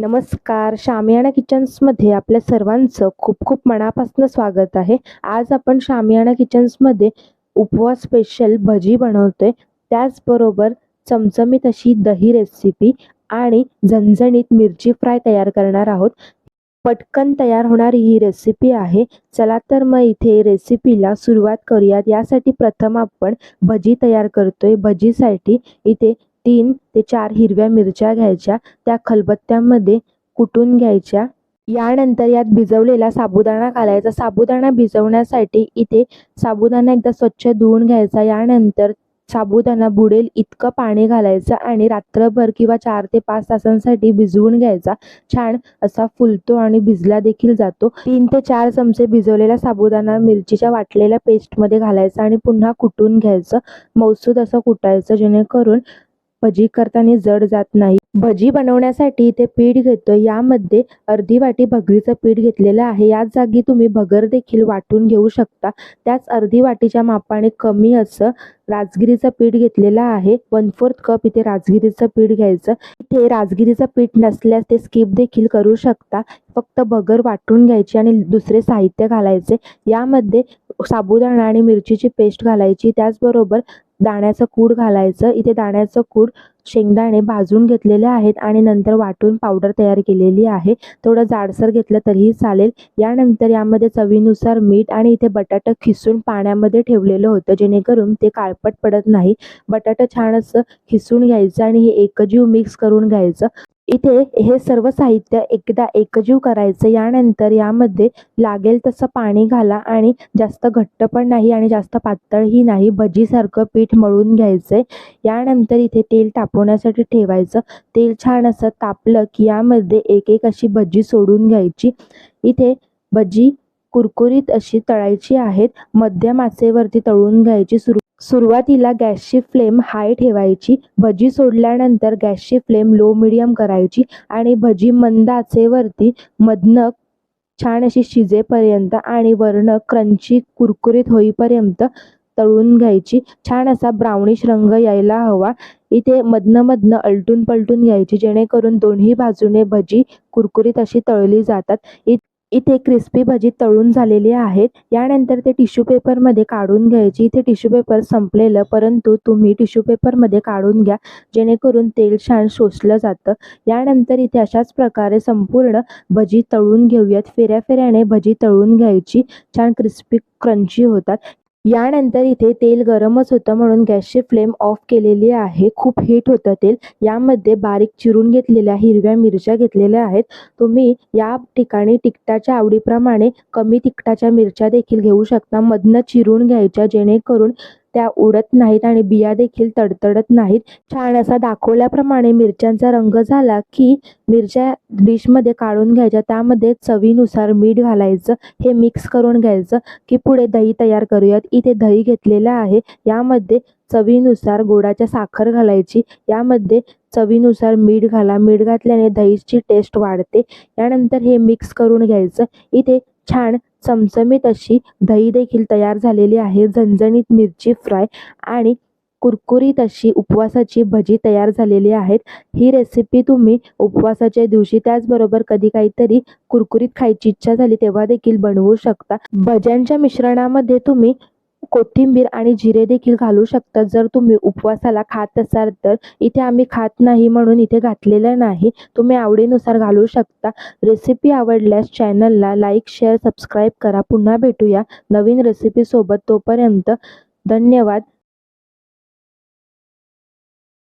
नमस्कार. शामियाना किचन्समध्ये आपल्या सर्वांचं खूप खूप मनापासून स्वागत आहे. आज आपण शामियाना किचन्समध्ये उपवास स्पेशल भजी बनवतोय. त्याचबरोबर चमचमीत अशी दही रेसिपी आणि झणझणीत मिरची फ्राय तयार करणार आहोत. पटकन तयार होणारी ही रेसिपी आहे. चला तर मग इथे रेसिपीला सुरुवात करूयात. यासाठी प्रथम आपण भजी तयार करतोय. भजीसाठी इथे तीन ते चार हिरव्या मिरच्या घ्यायच्या त्या खलबत्त्यामध्ये कुटून घ्यायच्या. यानंतर यात भिजवलेला साबुदाणा घालायचा. साबुदाणा भिजवण्यासाठी इथे साबुदाणा एकदा स्वच्छ धुवून घ्यायचा. यानंतर साबुदाणा बुडेल इतकं पाणी घालायचं आणि रात्रभर किंवा चार ते पाच तासांसाठी भिजवून घ्यायचा. छान असा फुलतो आणि भिजला देखील जातो. तीन ते चार चमचे भिजवलेला साबुदाणा मिरचीच्या वाटलेल्या पेस्टमध्ये घालायचा आणि पुन्हा कुटून घ्यायचं. मौसूद असं कुटायचं जेणेकरून भजी करताना जड जात नाही. भजी बनवण्यासाठी इथे पीठ घेतो यामध्ये अर्धी वाटी भगरीचं पीठ घेतलेलं आहे. याच जागी तुम्ही भगर देखील वाटून घेऊ शकता. त्याच अर्धी वाटीच्या मापाने कमी असं राजगिरीचं पीठ घेतलेलं आहे. वन फोर्थ कप इथे राजगिरीचं पीठ घ्यायचं. इथे राजगिरीचं पीठ नसल्यास ते स्किप देखील करू शकता. फक्त भगर वाटून घ्यायची आणि दुसरे साहित्य घालायचे. यामध्ये साबुदाणा आणि मिरचीची पेस्ट घालायची. त्याचबरोबर दाण्याचं कूड घालायचं. इथे दाण्याचं कूड शेंगदाणे भाजून घेतलेले आहेत आणि नंतर वाटून पावडर तयार केलेली आहे. थोडं जाडसर घेतलं तरीही चालेल. यानंतर यामध्ये चवीनुसार मीठ आणि इथे बटाटा खिसून पाण्यामध्ये ठेवलेलं होतं. जेणेकरून ते काळपट पडत नाही. बटाटा छान असं खिसून घ्यायचं आणि हे एकजीव मिक्स करून घ्यायचं. इथे हे सर्व साहित्य एकदा एकजीव करायचं यानंतर यामध्ये लागेल तसं पाणी घाला आणि जास्त घट्ट पण नाही आणि जास्त पातळही नाही. भजीसारखं पीठ मळून घ्यायचं. यानंतर इथे तेल तापवण्यासाठी ठेवायचं. तेल छान असं तापलं की यामध्ये एक एक अशी भजी सोडून घ्यायची. इथे भजी कुरकुरीत अशी तळायची आहेत. मध्यम आचेवरती तळून घ्यायची. सुरू सुरुवातीला गॅसची फ्लेम हाय ठेवायची भजी सोडल्यानंतर गॅसची फ्लेम लो मिडियम करायची आणि भजी मंद आचेवरती मधनं छान अशी शिजेपर्यंत आणि वरणं क्रंची कुरकुरीत होईपर्यंत तळून घ्यायची. छान असा ब्राउनिश रंग यायला हवा. इथे मधनं मधनं अलटून पलटून घ्यायची जेणेकरून दोन्ही बाजूने भजी कुरकुरीत अशी तळली जातात. इत इथे क्रिस्पी भजी तळून झालेली आहेत. यानंतर ते टिश्यू पेपरमध्ये काढून घ्यायची. इथे टिश्यू पेपर संपलेलं परंतु तुम्ही टिश्यू पेपरमध्ये काढून घ्या. जेणेकरून तेल छान शोषलं जातं. यानंतर इथे अशाच प्रकारे संपूर्ण भजी तळून घेऊयात. फेऱ्या फेऱ्याने भजी तळून घ्यायची. छान क्रिस्पी क्रंची होतात. यानंतर इथे तेल गरमच होतं म्हणून गॅसची फ्लेम ऑफ केलेली आहे. खूप हीट होतं तेल. यामध्ये बारीक चिरून घेतलेल्या हिरव्या मिरच्या घेतलेल्या आहेत. तुम्ही या ठिकाणी तिखटाच्या आवडीप्रमाणे कमी तिखटाच्या मिरच्या देखील घेऊ शकता. मधनं चिरून घ्यायच्या जेणेकरून त्या उडत नाहीत आणि बिया देखील तडतडत नाहीत. छान असा दाखवल्याप्रमाणे मिरच्यांचा रंग झाला की मिरच्या डिशमध्ये काढून घ्यायच्या. त्यामध्ये चवीनुसार मीठ घालायचं हे मिक्स करून घ्यायचं की पुढे दही तयार करूयात. इथे दही घेतलेलं आहे. यामध्ये चवीनुसार गोडाच्या साखर घालायची. यामध्ये चवीनुसार मीठ घाला. मीठ घातल्याने दहीची टेस्ट वाढते. यानंतर हे मिक्स करून घ्यायचं. इथे छान चमचमीत अशी दही देखील तयार झालेली आहे. झणझणीत मिरची फ्राय आणि कुरकुरीत अशी उपवासाची भजी तयार झालेली आहेत. ही रेसिपी तुम्ही उपवासाच्या दिवशी त्याचबरोबर कधी काहीतरी कुरकुरीत खायची इच्छा झाली तेव्हा देखील बनवू शकता. भज्यांच्या मिश्रणामध्ये तुम्ही कोथिंबीर आणि जिरे देखील घालू शकता. जर तुम्ही उपवासाला खात असाल तर इथे आम्ही खात नाही म्हणून इथे घातलेलं नाही. तुम्ही आवडीनुसार घालू शकता. रेसिपी आवडल्यास चॅनलला लाईक शेअर सबस्क्राईब करा. पुन्हा भेटूया नवीन रेसिपीसोबत तोपर्यंत धन्यवाद.